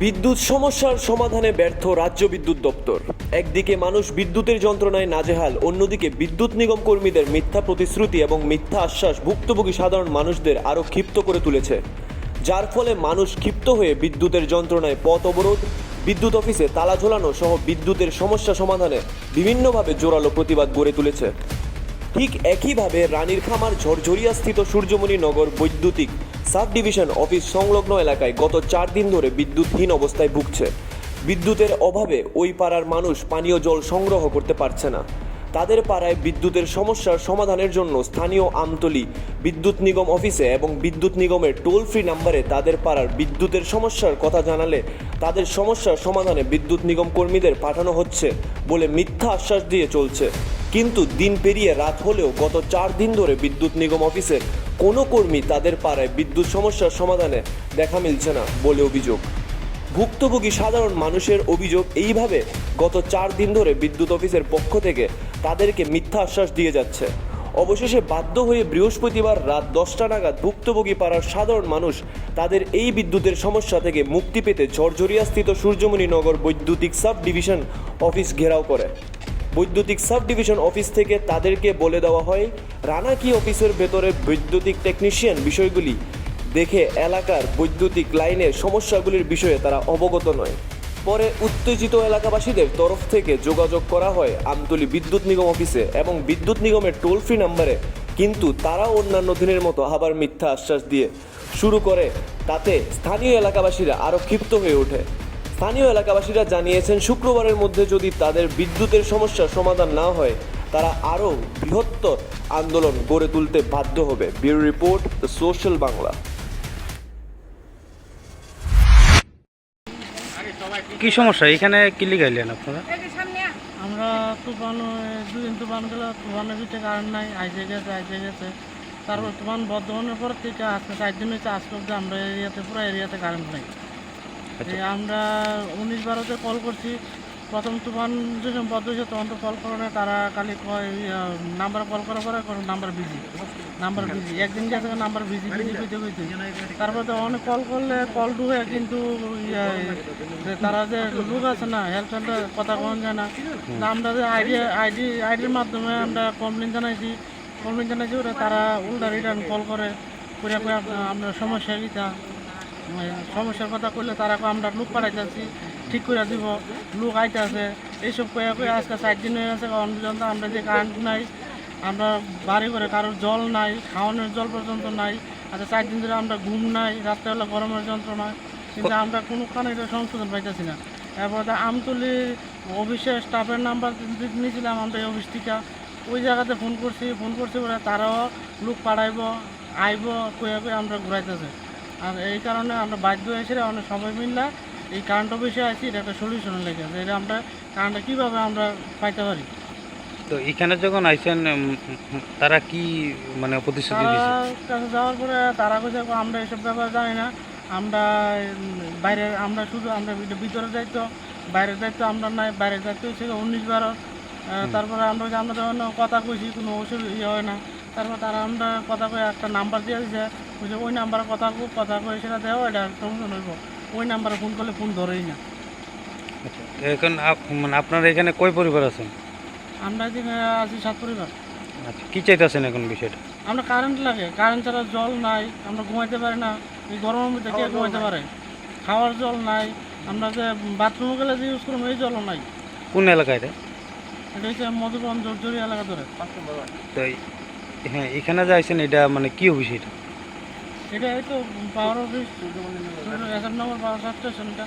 বিদ্যুৎ সমস্যার সমাধানে ব্যর্থ রাজ্য বিদ্যুৎ দপ্তর। একদিকে মানুষ বিদ্যুতের যন্ত্রণায় নাজেহাল, অন্যদিকে বিদ্যুৎ নিগম কর্মীদের মিথ্যা প্রতিশ্রুতি এবং মিথ্যা আশ্বাস ভুক্তভোগী সাধারণ মানুষদের আরও ক্ষিপ্ত করে তুলেছে। যার ফলে মানুষ ক্ষিপ্ত হয়ে বিদ্যুতের যন্ত্রণায় পথ অবরোধ, বিদ্যুৎ অফিসে তালা ঝোলানো সহ বিদ্যুতের সমস্যা সমাধানে বিভিন্নভাবে জোরালো প্রতিবাদ গড়ে তুলেছে। ঠিক একইভাবে রানীর খামার ঝরঝরিয়া স্থিত সূর্যমণি নগর বৈদ্যুতিক সাব ডিভিশন অফিস সংলগ্ন এলাকায় গত চার দিন ধরে বিদ্যুৎহীন অবস্থায় ভুগছে। বিদ্যুতের অভাবে ওই পাড়ার মানুষ পানীয় জল সংগ্রহ করতে পারছে না। তাদের পাড়ায় বিদ্যুতের সমস্যার সমাধানের জন্য স্থানীয় আমতলি বিদ্যুৎ নিগম অফিসে এবং বিদ্যুৎ নিগমের টোল ফ্রি নাম্বারে তাদের পাড়ার বিদ্যুতের সমস্যার কথা জানালে তাদের সমস্যার সমাধানে বিদ্যুৎ নিগম কর্মীদের পাঠানো হচ্ছে বলে মিথ্যা আশ্বাস দিয়ে চলছে। কিন্তু দিন পেরিয়ে রাত হলেও গত চার দিন ধরে বিদ্যুৎ নিগম অফিসের কোনো কর্মী তাদের পাড়ায় বিদ্যুৎ সমস্যার সমাধানে দেখা মিলছে না বলে অভিযোগ। ভুক্তভোগী সাধারণ মানুষের অভিযোগ এইভাবে গত চার দিন ধরে বিদ্যুৎ অফিসের পক্ষ থেকে তাদেরকে মিথ্যা আশ্বাস দিয়ে যাচ্ছে। অবশেষে বাধ্য হয়ে বৃহস্পতিবার রাত দশটা নাগাদ ভুক্তভোগী পাড়ার সাধারণ মানুষ তাদের এই বিদ্যুতের সমস্যা থেকে মুক্তি পেতে ঝরঝরিয়াস্থিত সূর্যমণি নগর বৈদ্যুতিক সাব ডিভিশন অফিস ঘেরাও করে। বৈদ্যুতিক সাব ডিভিশন অফিস থেকে তাদেরকে বলে দেওয়া হয় রানাকি অফিসের ভেতরে বৈদ্যুতিক টেকনিশিয়ান? বিষয়গুলি দেখে এলাকার বৈদ্যুতিক লাইনের সমস্যাগুলির বিষয়ে তারা অবগত নয়। পরে উত্তেজিত এলাকাবাসীদের তরফ থেকে যোগাযোগ করা হয় আমতলী বিদ্যুৎ নিগম অফিসে এবং বিদ্যুৎ নিগমের টোল ফ্রি নাম্বারে, কিন্তু তারা অন্যান্য দিনের মতো আবার মিথ্যা আশ্বাস দিয়ে শুরু করে। তাতে স্থানীয় এলাকাবাসীরা আরও ক্ষিপ্ত হয়ে ওঠে। স্থানীয় এলাকাবাসীরা জানিয়েছেন শুক্রবারের মধ্যে যদি তাদের বিদ্যুতের সমস্যার সমাধান না হয় তারা আরও বৃহত্তর আন্দোলন গড়ে তুলতে বাধ্য হবে। Bureau report the social Bangla. কি সমস্যা? এখানে কি লিগাইলেন আপনারা? আমরা তুফান দুদিন তুফান গেল তুফানের ভিতরে কারেন্ট নাই আইসে গেছে আইসে গেছে। তারপর তুফান বর্ধমানের পর থেকে আজকে চার দিন হচ্ছে আজকে অব্দি আমরা এরিয়াতে পুরো এরিয়াতে কারেন্ট নাই। আমরা উনিশ বারোতে কল করছি। প্রথম তুফান যখন বদ্ধ হয়েছে তখন তো কল করে না তারা খালি কয় নাম্বার কল করার পরে কোনো নাম্বার বিজি নাম্বার বিজি একদিন গেছে নাম্বার বিজি বিজি কইতে কইতে তারপর তো অনেক কল করলে কল ঢুকে কিন্তু ইয়া, যে তারা যে লোক আছে না হেল্প সেন্টার কথা কন যায় না। আমরা যে আইডি আইডি আইডির মাধ্যমে আমরা কমপ্লেন জানাইছি। কমপ্লেন জানাইছি ওরা তারা উল্টা রিটার্ন কল করে। করে আমরা সমস্যা গীতা সমস্যার কথা কইলে তারা আমরা লোক পাঠাইতেছি ঠিক করে দিব, লোক আইতেছে এইসব কয়ে কয়ে আজকে চার দিন হয়ে গেছে পর্যন্ত আমরা যে কারেন্ট নাই, আমরা বাড়ি করে কারোর জল নাই, খাওয়ানোর জল পর্যন্ত নাই আচ্ছা চার দিন ধরে আমরা ঘুম নাই, রাত্রেবেলা গরমের যন্ত্রণা কিন্তু আমরা কোনোখানে এটা সংশোধন পাইতেছি না। এরপরে আমতলির অফিসের স্টাফের নাম্বার নিয়েছিলাম আমরা এই অফিস থেকে। ওই জায়গাতে ফোন করছি ফোন করছি বলে তারাও লোক পাঠাইব, আইব কয়ে কয়ে আমরা ঘুরাইতেছে। আর এই কারণে আমরা বাধ্য হয়েছি অনেক সবাই মিললে এই কারেন্ট অফিসে আছি এটা একটা সলিউশন লেগে আছে এটা আমরা কারেন্টটা কীভাবে আমরা পাইতে পারি? তো এখানে যখন উম, তারা কি মানে প্রতিশ্রুতি দিয়েছে? কাছে যাওয়ার পরে তারা কাছে আমরা এসব ব্যাপার জানি না। আমরা বাইরে আমরা শুধু আমরা ভিতরে- দায়িত্ব বাইরের দায়িত্ব আমরা নাই বাইরের দায়িত্ব হচ্ছে উনিশ বারো। তারপরে আমরা যে আমরা যখন কথা কইছি কোনো অসুবিধা ইয়ে হয় না। তারপর তারা আমরা কথা কয়ে একটা নাম্বার দিয়ে দিছে। বুঝে ওই নাম্বারে কথা কো কথা কয়ে সেটা দেওয়া এটা সমাধান হইব। ওই নাম্বারে ফোন করলে ফোন ধরেই না। আচ্ছা, এখন আপ- মানে আপনার এখানে কয় পরিবার আছেন? আমরা এদিকে আছি সাত পরিবার। আচ্ছা কি চাইতেছেন এখন বিষয়টা? আমরা কারেন্ট লাগে। কারেন্ট ছাড়া জল নাই আমরা ঘুমাইতে পারি না। এই গরমের মধ্যে কে ঘুমাইতে পারে? খাওয়ার জল নাই। আমরা যে বাথরুমে গেলে যে ইউজ করব এই জলও নাই। কোন এলাকায় এটা হচ্ছে মধুবন জর্জরি এলাকা ধরে। তো হ্যাঁ এখানে যে আইছেন এটা মানে কি অফিস এটা? এটা এই তো power office SM number power station এটা